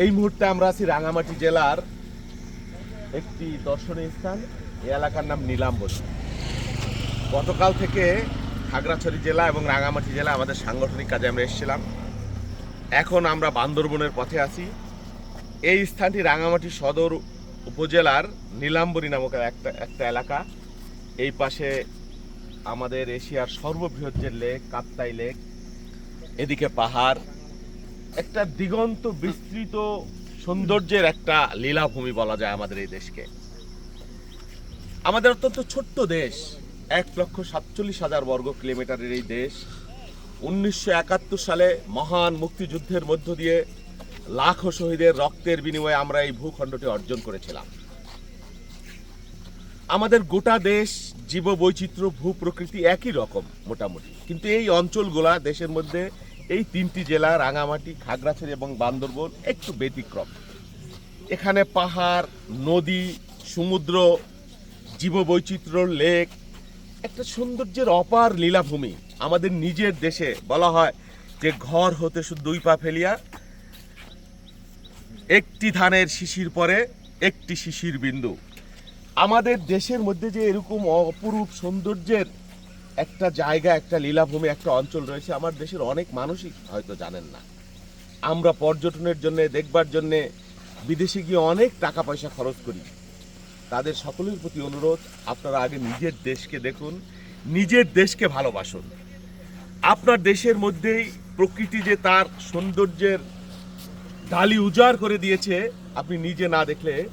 এই মুহূর্তে আমরা আছি রাঙামাটি জেলার একটি দর্শনীয় স্থান, এই এলাকার নাম নীলাম্বরী গতকাল থেকে খাগড়াছড়ি জেলা এবং রাঙামাটি জেলা আমাদের সাংগঠনিক কাজে আমরা এসেছিলাম। এখন আমরা বান্দরবনের পথে আছি। এই স্থানটি রাঙামাটি সদর উপজেলার নীলাম্বরী নামক একটা একটা এলাকা। এই পাশে আমাদের এশিয়ার সর্ববৃহৎ যে লেক, কাপ্তাই লেক, এদিকে পাহাড় একটা দিগন্ত বিস্তৃত সৌন্দর্যের একটা লীলাভূমি বলা যায় আমাদের এই দেশকে। আমাদের অত্যন্ত ছোট্ট দেশ, এক লক্ষ সাতচল্লিশ হাজার বর্গ কিলোমিটারের এই দেশ। উনিশশো একাত্তর সালে মহান মুক্তিযুদ্ধের মধ্য দিয়ে লাখো শহীদের রক্তের বিনিময়ে আমরা এই ভূখণ্ডটি অর্জন করেছিলাম। আমাদের গোটা দেশ জীববৈচিত্র্য, ভূ প্রকৃতি একই রকম মোটামুটি। কিন্তু এই অঞ্চলগুলা দেশের মধ্যে এই তিনটি জেলা, রাঙামাটি, খাগড়াছড়ি এবং বান্দরবন একটু ব্যতিক্রম। এখানে পাহাড়, নদী, সমুদ্র, জীববৈচিত্র্য, লেক, একটা সৌন্দর্যের অপার লীলাভূমি আমাদের নিজের দেশে বলা হয় যে ঘর হতে শুধু দুই পা ফেলিয়া, একটি ধানের শিশির পরে একটি শিশির বিন্দু। আমাদের দেশের মধ্যে যে এরকম অপরূপ সৌন্দর্যের একটা জায়গা, একটা লীলাভূমি, একটা অঞ্চল রয়েছে। আমার দেশের অনেক মানুষই হয়তো জানেন না। আমরা পর্যটনের জন্য, দেখবার জন্যে বিদেশে গিয়ে অনেক টাকা পয়সা খরচ করি। তাদের সকলের প্রতি অনুরোধ, আপনারা আগে নিজের দেশকে দেখুন, নিজের দেশকে ভালোবাসুন। আপনার দেশের মধ্যেই প্রকৃতি যে তার সৌন্দর্যের ডালি উজাড় করে দিয়েছে, আপনি নিজে না দেখলে,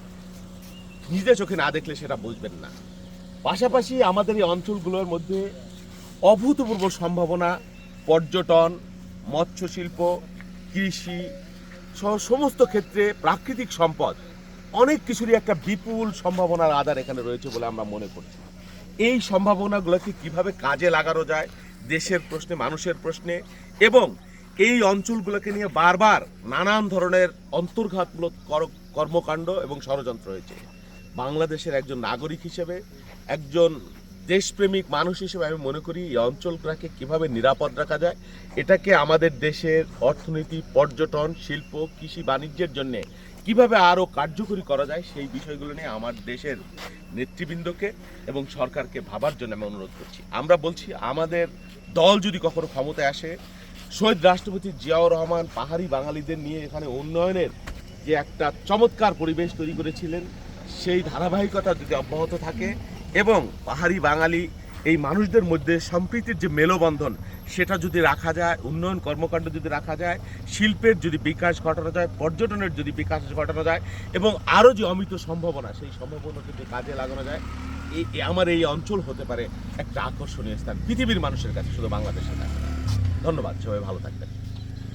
নিজে চোখে না দেখলে সেটা বুঝবেন না। পাশাপাশি আমাদের এই অঞ্চলগুলোর মধ্যে অভূতপূর্ব সম্ভাবনা, পর্যটন মৎস্য শিল্প কৃষি সহ সমস্ত ক্ষেত্রে প্রাকৃতিক সম্পদ। অনেক কিছুরই একটা বিপুল সম্ভাবনার আধার এখানে রয়েছে বলে আমরা মনে করছি। এই সম্ভাবনাগুলোকে কীভাবে কাজে লাগানো যায়, দেশের প্রশ্নে, মানুষের প্রশ্নে, এবং এই অঞ্চলগুলোকে নিয়ে বারবার নানান ধরনের অন্তর্ঘাতমূলক কর- কর্মকাণ্ড এবং ষড়যন্ত্র হয়েছে। বাংলাদেশের একজন নাগরিক হিসেবে, একজন দেশপ্রেমিক মানুষ হিসেবে আমি মনে করি এই অঞ্চলটাকে কীভাবে নিরাপদ রাখা যায়, এটাকে আমাদের দেশের অর্থনীতি, পর্যটন, শিল্প, কৃষি, বাণিজ্যের জন্য কীভাবে আরও কার্যকরী করা যায় সেই বিষয়গুলো নিয়ে আমার দেশের নেতৃবৃন্দকে এবং সরকারকে ভাবার জন্য আমি অনুরোধ করছি। আমরা বলছি, আমাদের দল যদি কখনো ক্ষমতায় আসে, শহীদ রাষ্ট্রপতি জিয়াউর রহমান পাহাড়ি বাঙালিদের নিয়ে এখানে উন্নয়নের যে একটা চমৎকার পরিবেশ তৈরি করেছিলেন, সেই ধারাবাহিকতা যদি অব্যাহত থাকে এবং পাহাড়ি বাঙালি, এই মানুষদের মধ্যে সম্প্রীতির যে মেলবন্ধন, সেটা যদি রাখা যায়, উন্নয়ন কর্মকাণ্ড যদি রাখা যায়, শিল্পের যদি বিকাশ ঘটানো যায়, পর্যটনের যদি বিকাশ ঘটানো যায়, এবং আরও যে অমিত সম্ভাবনা, সেই সম্ভাবনা যদি কাজে লাগানো যায় এই আমার এই অঞ্চল হতে পারে একটা আকর্ষণীয় স্থান, পৃথিবীর মানুষের কাছে, শুধু বাংলাদেশের কাছে। ধন্যবাদ, সবাই ভালো থাকবেন